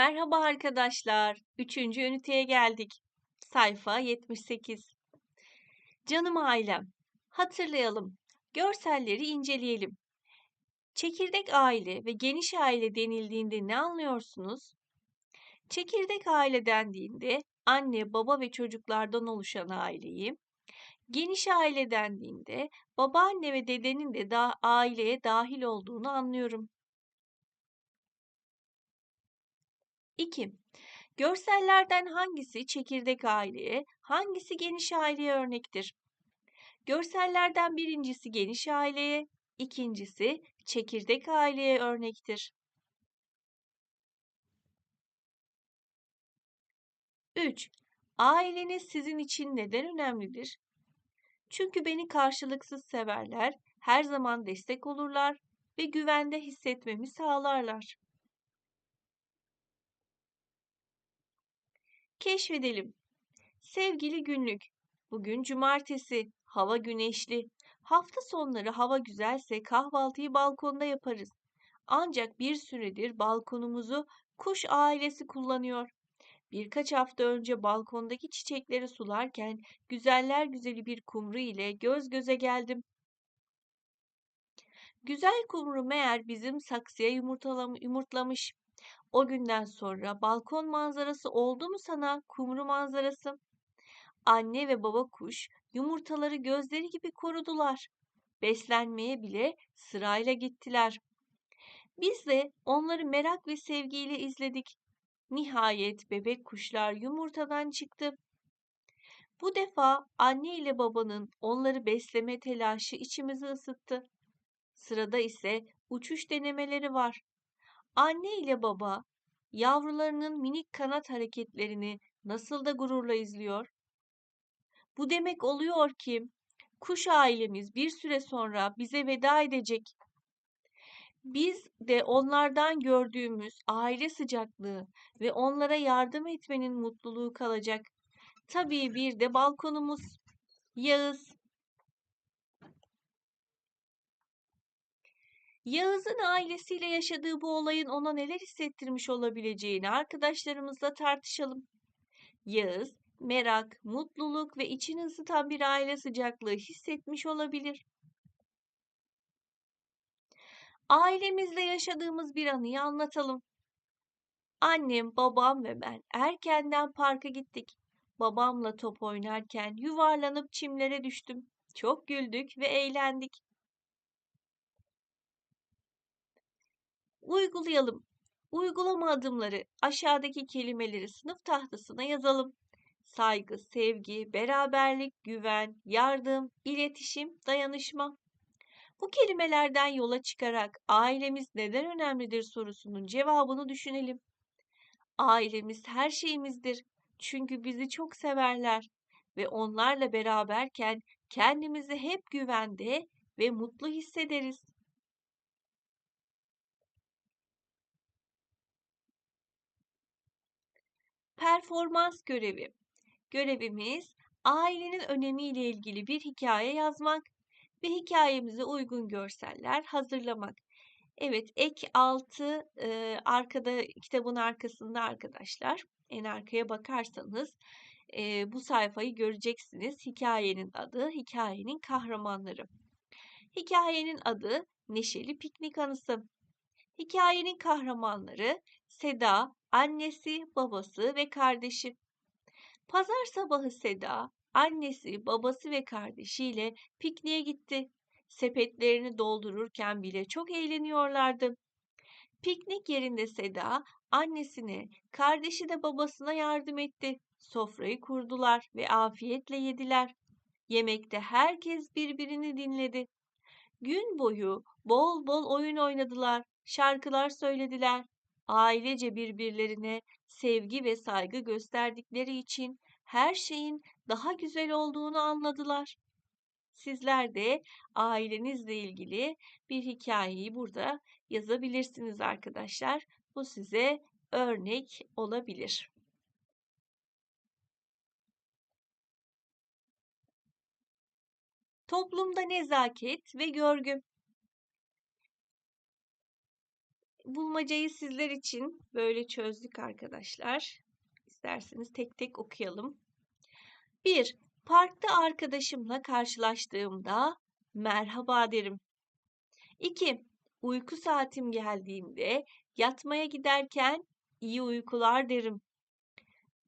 Merhaba arkadaşlar. Üçüncü üniteye geldik. Sayfa 78. Canım ailem. Hatırlayalım. Görselleri inceleyelim. Çekirdek aile ve geniş aile denildiğinde ne anlıyorsunuz? Çekirdek aile dendiğinde anne, baba ve çocuklardan oluşan aileyi, geniş aile dendiğinde babaanne ve dedenin de da aileye dahil olduğunu anlıyorum. 2. Görsellerden hangisi çekirdek aileye, hangisi geniş aileye örnektir? Görsellerden birincisi geniş aileye, ikincisi çekirdek aileye örnektir. 3. Aileniz sizin için neden önemlidir? Çünkü beni karşılıksız severler, her zaman destek olurlar ve güvende hissetmemi sağlarlar. Keşfedelim. Sevgili günlük, bugün cumartesi, hava güneşli. Hafta sonları hava güzelse kahvaltıyı balkonda yaparız. Ancak bir süredir balkonumuzu kuş ailesi kullanıyor. Birkaç hafta önce balkondaki çiçekleri sularken güzeller güzeli bir kumru ile göz göze geldim. Güzel kumru meğer bizim saksıya yumurtlamış. O günden sonra balkon manzarası oldu mu sana kumru manzarası? Anne ve baba kuş yumurtaları gözleri gibi korudular. Beslenmeye bile sırayla gittiler. Biz de onları merak ve sevgiyle izledik. Nihayet bebek kuşlar yumurtadan çıktı. Bu defa anne ile babanın onları besleme telaşı içimizi ısıttı. Sırada ise uçuş denemeleri var. Anne ile baba yavrularının minik kanat hareketlerini nasıl da gururla izliyor. Bu demek oluyor ki kuş ailemiz bir süre sonra bize veda edecek. Biz de onlardan gördüğümüz aile sıcaklığı ve onlara yardım etmenin mutluluğu kalacak. Tabii bir de balkonumuz. Yağız, Yağız'ın ailesiyle yaşadığı bu olayın ona neler hissettirmiş olabileceğini arkadaşlarımızla tartışalım. Yağız, merak, mutluluk ve içini ısıtan bir aile sıcaklığı hissetmiş olabilir. Ailemizle yaşadığımız bir anıyı anlatalım. Annem, babam ve ben erkenden parka gittik. Babamla top oynarken yuvarlanıp çimlere düştüm. Çok güldük ve eğlendik. Uygulayalım. Uygulama adımları aşağıdaki kelimeleri sınıf tahtasına yazalım. Saygı, sevgi, beraberlik, güven, yardım, iletişim, dayanışma. Bu kelimelerden yola çıkarak ailemiz neden önemlidir sorusunun cevabını düşünelim. Ailemiz her şeyimizdir. Çünkü bizi çok severler ve onlarla beraberken kendimizi hep güvende ve mutlu hissederiz. Performans görevi. Görevimiz ailenin önemiyle ilgili bir hikaye yazmak ve hikayemize uygun görseller hazırlamak. Evet, ek 6 e, arkada kitabın arkasında arkadaşlar. En arkaya bakarsanız e, bu sayfayı göreceksiniz. Hikayenin adı, hikayenin kahramanları. Hikayenin adı Neşeli Piknik Anısı. Hikayenin kahramanları Seda, annesi, babası ve kardeşi. Pazar sabahı Seda, annesi, babası ve kardeşiyle pikniğe gitti. Sepetlerini doldururken bile çok eğleniyorlardı. Piknik yerinde Seda, annesine, kardeşi de babasına yardım etti. Sofrayı kurdular ve afiyetle yediler. Yemekte herkes birbirini dinledi. Gün boyu bol bol oyun oynadılar, şarkılar söylediler. Ailece birbirlerine sevgi ve saygı gösterdikleri için her şeyin daha güzel olduğunu anladılar. Sizler de ailenizle ilgili bir hikayeyi burada yazabilirsiniz arkadaşlar. Bu size örnek olabilir. Toplumda nezaket ve görgü. Bulmacayı sizler için böyle çözdük arkadaşlar. İsterseniz tek tek okuyalım. 1. Parkta arkadaşımla karşılaştığımda merhaba derim. 2. Uyku saatim geldiğinde yatmaya giderken iyi uykular derim.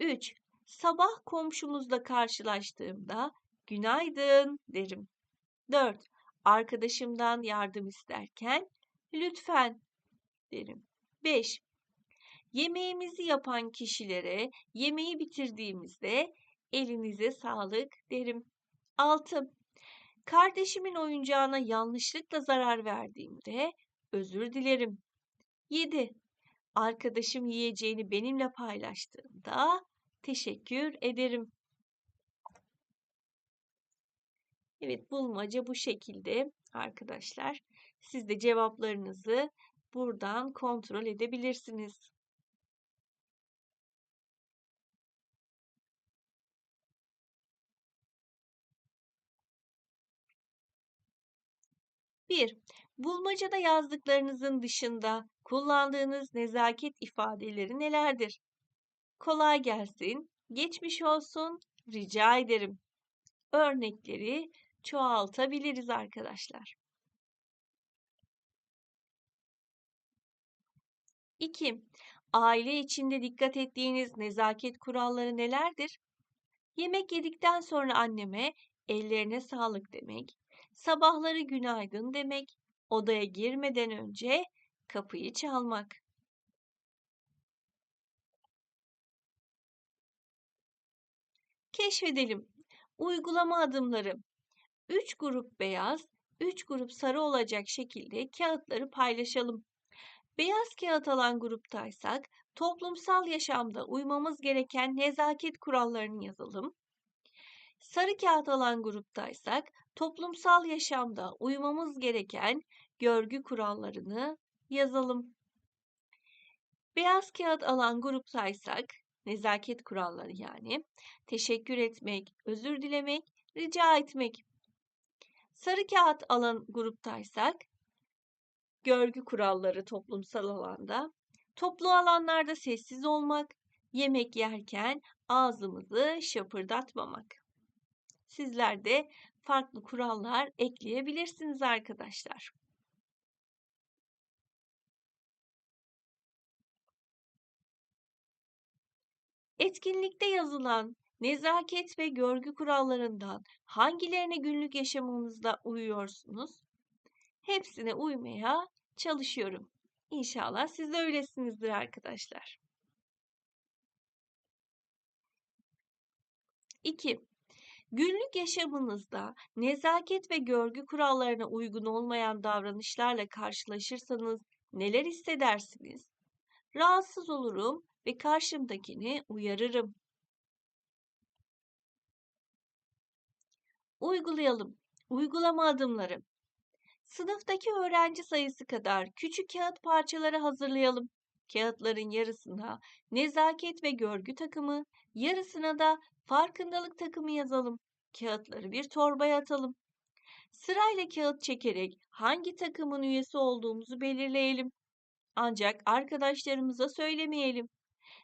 3. Sabah komşumuzla karşılaştığımda günaydın derim. 4. Arkadaşımdan yardım isterken lütfen derim. 5. Yemeğimizi yapan kişilere yemeği bitirdiğimizde elinize sağlık derim. 6. Kardeşimin oyuncağına yanlışlıkla zarar verdiğimde özür dilerim. 7. Arkadaşım yiyeceğini benimle paylaştığında teşekkür ederim. Evet bulmaca bu şekilde arkadaşlar. Siz de cevaplarınızı buradan kontrol edebilirsiniz. 1. Bulmacada yazdıklarınızın dışında kullandığınız nezaket ifadeleri nelerdir? Kolay gelsin, geçmiş olsun, rica ederim. Örnekleri çoğaltabiliriz arkadaşlar. 2. Aile içinde dikkat ettiğiniz nezaket kuralları nelerdir? Yemek yedikten sonra anneme ellerine sağlık demek, sabahları günaydın demek, odaya girmeden önce kapıyı çalmak. Keşfedelim. Uygulama adımları. 3 grup beyaz, 3 grup sarı olacak şekilde kağıtları paylaşalım. Beyaz kağıt alan gruptaysak toplumsal yaşamda uymamız gereken nezaket kurallarını yazalım. Sarı kağıt alan gruptaysak toplumsal yaşamda uymamız gereken görgü kurallarını yazalım. Beyaz kağıt alan gruptaysak nezaket kuralları yani teşekkür etmek, özür dilemek, rica etmek. Sarı kağıt alan gruptaysak görgü kuralları toplumsal alanda, toplu alanlarda sessiz olmak, yemek yerken ağzımızı şapırdatmamak. Sizler de farklı kurallar ekleyebilirsiniz arkadaşlar. Etkinlikte yazılan nezaket ve görgü kurallarından hangilerine günlük yaşamınızda uyuyorsunuz? Hepsine uymaya çalışıyorum. İnşallah siz de öylesinizdir arkadaşlar. 2. Günlük yaşamınızda nezaket ve görgü kurallarına uygun olmayan davranışlarla karşılaşırsanız neler hissedersiniz? Rahatsız olurum ve karşımdakini uyarırım. Uygulayalım. Uygulama adımları. Sınıftaki öğrenci sayısı kadar küçük kağıt parçaları hazırlayalım. Kağıtların yarısına nezaket ve görgü takımı, yarısına da farkındalık takımı yazalım. Kağıtları bir torbaya atalım. Sırayla kağıt çekerek hangi takımın üyesi olduğumuzu belirleyelim. Ancak arkadaşlarımıza söylemeyelim.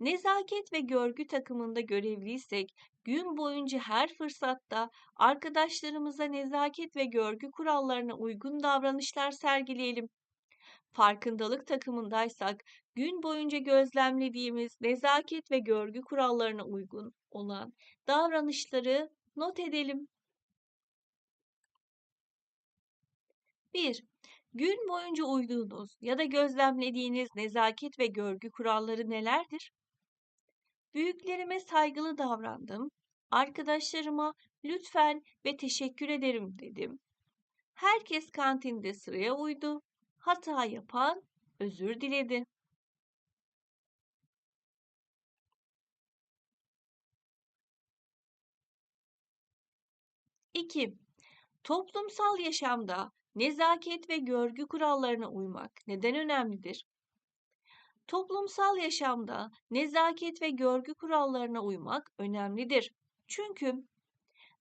Nezaket ve görgü takımında görevliysek gün boyunca her fırsatta arkadaşlarımıza nezaket ve görgü kurallarına uygun davranışlar sergileyelim. Farkındalık takımındaysak gün boyunca gözlemlediğimiz nezaket ve görgü kurallarına uygun olan davranışları not edelim. 1. Gün boyunca uyduğunuz ya da gözlemlediğiniz nezaket ve görgü kuralları nelerdir? Büyüklerime saygılı davrandım. Arkadaşlarıma lütfen ve teşekkür ederim dedim. Herkes kantinde sıraya uydu. Hata yapan özür diledi. 2. Toplumsal yaşamda nezaket ve görgü kurallarına uymak neden önemlidir? Toplumsal yaşamda nezaket ve görgü kurallarına uymak önemlidir. Çünkü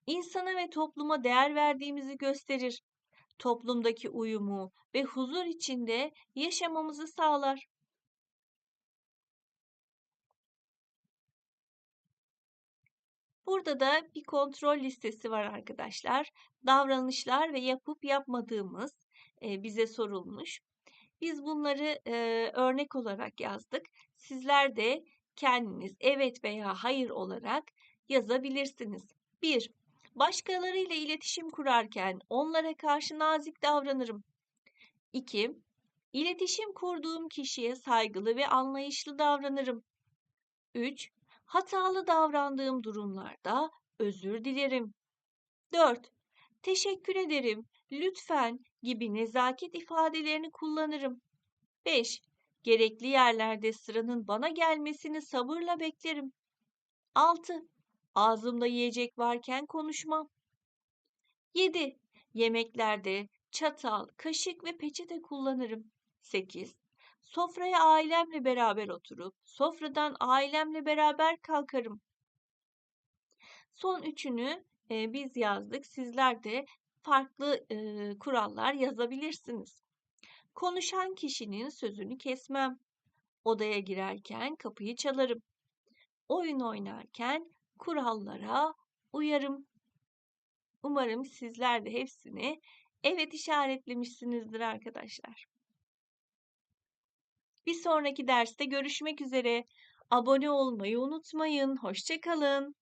insana ve topluma değer verdiğimizi gösterir. toplumdaki uyumu ve huzur içinde yaşamamızı sağlar. Burada da bir kontrol listesi var arkadaşlar. Davranışlar ve yapıp yapmadığımız bize sorulmuş. Biz bunları e, örnek olarak yazdık. Sizler de kendiniz evet veya hayır olarak yazabilirsiniz. 1. Başkalarıyla iletişim kurarken onlara karşı nazik davranırım. 2. İletişim kurduğum kişiye saygılı ve anlayışlı davranırım. 3. Hatalı davrandığım durumlarda özür dilerim. 4. Teşekkür ederim, lütfen gibi nezaket ifadelerini kullanırım. 5. Gerekli yerlerde sıranın bana gelmesini sabırla beklerim. 6. Ağzımda yiyecek varken konuşmam. 7. Yemeklerde çatal, kaşık ve peçete kullanırım. 8. Sofraya ailemle beraber oturup sofradan ailemle beraber kalkarım. Son üçünü e, biz yazdık. Sizler de farklı e, kurallar yazabilirsiniz. Konuşan kişinin sözünü kesmem. Odaya girerken kapıyı çalarım. Oyun oynarken kurallara uyarım. Umarım sizler de hepsini evet işaretlemişsinizdir arkadaşlar. Bir sonraki derste görüşmek üzere. Abone olmayı unutmayın. Hoşçakalın.